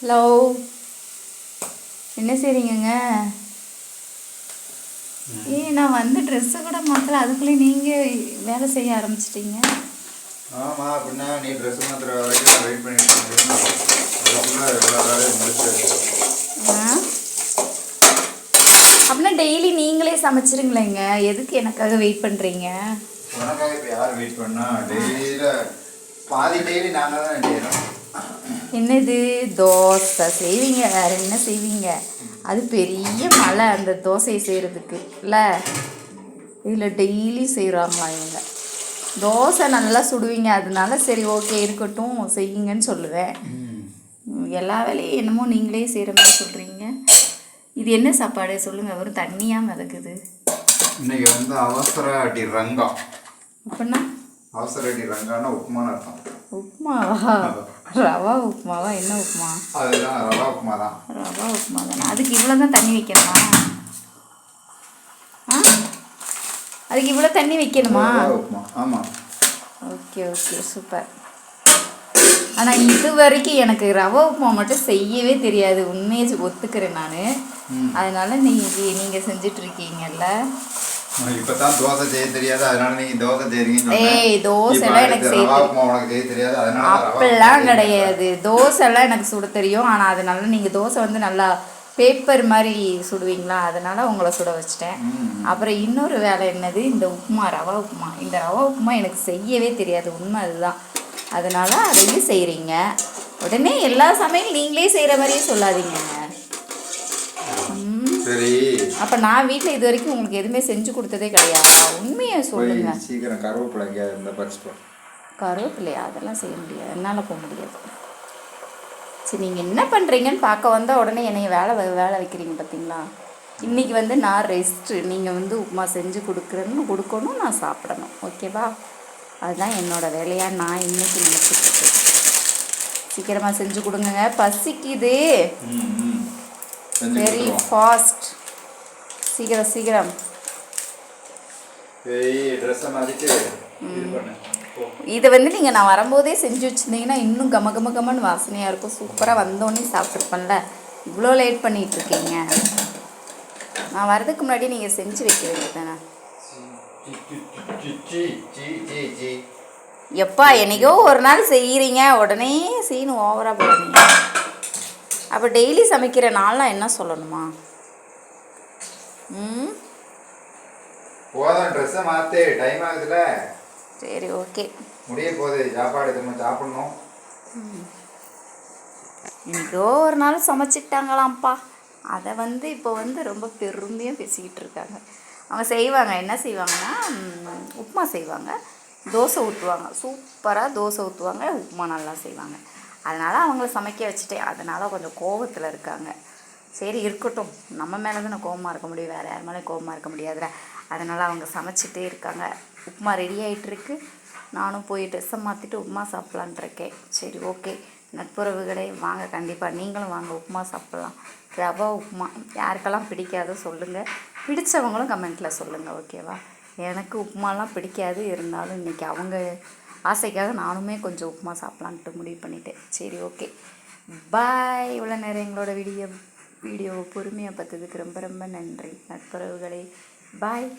Hello என்ன செய்றீங்கங்க? ஏய் நான் வந்து ட்ரெஸ்ஸு கூட மாற்றல அதுக்குள்ளே நீங்கள் வேலை செய்ய ஆரம்பிச்சிட்டீங்க. ஆமா அப்படின்னா நீ ட்ரெஸ் மாத்திர வரைக்கும் நான் வெயிட் பண்ணிட்டு அதுக்குள்ள எல்லா வேலையும் முடிச்சு ஆ? அப்படின்னா டெய்லி நீங்களே சமைச்சிருங்களேங்க. எதுக்கு எனக்காக வெயிட் பண்ணுறீங்க உனக்காக இப்போ யார் வெயிட் பண்ணா? டெய்லியில் பாதி டெய்லி நாங்கள் தான் செய்யணும் என்னது? தோசை செய்வீங்க. வேற என்ன செய்வீங்க? அது பெரிய மலை அந்த தோசையை செய்கிறதுக்கு இல்லை? இதில் டெய்லி செய்கிறாங்களாம் இவங்க? தோசை நல்லா சுடுவீங்க. அதனால சரி ஓகே இருக்கட்டும். செய்யுங்கன்னு சொல்லுவேன். எல்லா வேலையும் என்னமோ நீங்களே செய்கிற மாதிரி சொல்கிறீங்க இது என்ன சாப்பாடு? சொல்லுங்கள் வெறும் தண்ணியாக மிதக்குது. இன்னைக்கு வந்து அவசர அடி ரங்கம் அப்படின்னா அவசர அடி ரங்கான்னா உப்புமான்னு அர்த்தம். உப்புமாவா? ரவா உப்புமாவா என்ன உப்புமா? அதுதான் ரவா உப்புமா தான் ரவா உப்புமா தானே அதுக்கு இவ்வளோ தான் தண்ணி வைக்கணுமா? ஆ? அதுக்கு இவ்வளோ தண்ணி வைக்கணுமா? உப்புமா ஆமாம் ஓகே ஓகே சூப்பர். ஆனால் இது வரைக்கும் எனக்கு ரவா உப்புமா மட்டும் செய்யவே தெரியாது. உண்மையை ஒத்துக்கிறேன் நான். அதனால நீங்கள் நீங்கள் செஞ்சுட்டு தோசை செய்ய தெரியாது அதனால நீங்க தோசை ஏய். தோசை எல்லாம் எனக்கு செய்ய தெரியும். உனக்கு செய்ய தெரியாது அதனால கிடையாது. தோசைலாம் எனக்கு சுட தெரியும் ஆனால் அதனால நீங்கள் தோசை வந்து நல்லா பேப்பர் மாதிரி சுடுவீங்களா? அதனால உங்களை சுட வச்சிட்டேன். அப்புறம் இன்னொரு வேலை என்னது? இந்த உப்புமா ரவா உப்புமா. இந்த ரவா உப்புமா எனக்கு செய்யவே தெரியாது உண்மை அதுதான். அதனால அதையும் செய்கிறீங்க உடனே எல்லா சமையல் நீங்களே செய்கிற மாதிரியே சொல்லாதீங்கங்க ம் சரி. அப்போ நான் வீட்டில் இது வரைக்கும் உங்களுக்கு எதுவுமே செஞ்சு கொடுத்ததே கிடையாதா. உண்மையை சொல்லுங்க. சீக்கிரம் கருவேப்பிலை எங்கேயாவது இருந்தால் பறிச்சுட்டு. கருவேப்பிலையா? அதெல்லாம் செய்ய முடியாது. என்னால் போக முடியாது. சரி நீங்கள் என்ன பண்ணுறீங்கன்னு பார்க்க வந்தால் உடனே என்னைய வேலை வேலை வைக்கிறீங்க பார்த்தீங்களா இன்றைக்கி வந்து நான் ரெஸ்ட்டு நீங்கள் வந்து உப்புமா செஞ்சு கொடுக்குறேன்னு கொடுக்கணும் நான் சாப்பிடணும். ஓகேவா? அதுதான் என்னோட வேலையாக நான் இன்னைக்கு நினச்சிட்டு இருக்கேன். சீக்கிரமாக செஞ்சு கொடுங்கங்க. பசிக்குது. வெரி. ஃபாஸ்ட் சீக்கிரம் சீக்கிரம். இது பண்ணு. போ. இதை வந்து நீங்கள் நான் வரும்போதே செஞ்சு வச்சுருந்தீங்கன்னா இன்னும் கம கம கமன்னு வாசனையாக இருக்கும். சூப்பராக வந்தோடனே சாப்பிட்ருப்பேன்ல இவ்வளோ லேட் பண்ணிட்டு இருக்கீங்க. நான் வரதுக்கு முன்னாடி நீங்கள் செஞ்சு வைக்க வேண்டியது தானே? சி, சி, சி, சி, சி. எப்பா என்னைக்கோ ஒரு நாள் செய்கிறீங்க உடனே சீனு ஓவராக போடுறீங்க அப்போ டெய்லி சமைக்கிற நாள்லாம் என்ன சொல்லணுமா? ம்? போதும் ட்ரெஸ்ஸை மாத்து டைம் ஆகுதுல. சரி ஓகே முடிய போகுது சாப்பாடு திரும்ப சாப்பிடணும். இன்னைக்கோ ஒரு நாள் சமைச்சிட்டாங்களாம்ப்பா அதை வந்து இப்போ வந்து ரொம்ப பெருமையாக பேசிக்கிட்டு இருக்காங்க. அவங்க செய்வாங்க என்ன செய்வாங்கன்னா உப்புமா செய்வாங்க. தோசை ஊற்றுவாங்க சூப்பராக தோசை ஊற்றுவாங்க உப்புமா நல்லா செய்வாங்க. அதனால் அவங்கள சமைக்க வச்சுட்டேன் அதனால் கொஞ்சம் கோபத்தில் இருக்காங்க. சரி இருக்கட்டும். நம்ம மேலே தானே கோவமாக இருக்க முடியும். வேறு யார் மேலே கோபமாக இருக்க முடியாதுல. அதனால் அவங்க சமைச்சிட்டே இருக்காங்க. உப்புமா ரெடி ஆகிட்டுருக்கு நானும் போய் ட்ரெஸ்ஸை மாற்றிட்டு உப்புமா சாப்பிட்லான்ட்டு இருக்கேன். சரி ஓகே நட்புறவுகளே வாங்க. கண்டிப்பாக நீங்களும் வாங்க. உப்புமா சாப்பிட்லாம். ரவா உப்புமா. யாருக்கெல்லாம் பிடிக்காதோ சொல்லுங்கள் பிடிச்சவங்களும் கமெண்ட்டில் சொல்லுங்கள் ஓகேவா எனக்கு உப்புமாலாம் பிடிக்காது. இருந்தாலும் இன்றைக்கி அவங்க ஆசைக்காக நானுமே கொஞ்சம் உப்புமா சாப்பிட்லான்ட்டு முடிவு பண்ணிட்டேன். சரி ஓகே. பாய். இவ்வளோ நேரம் எங்களோட வீடியோ வீடியோ பொறுமையாக பார்த்ததுக்கு ரொம்ப ரொம்ப நன்றி. நட்புறவுகளே. பாய்.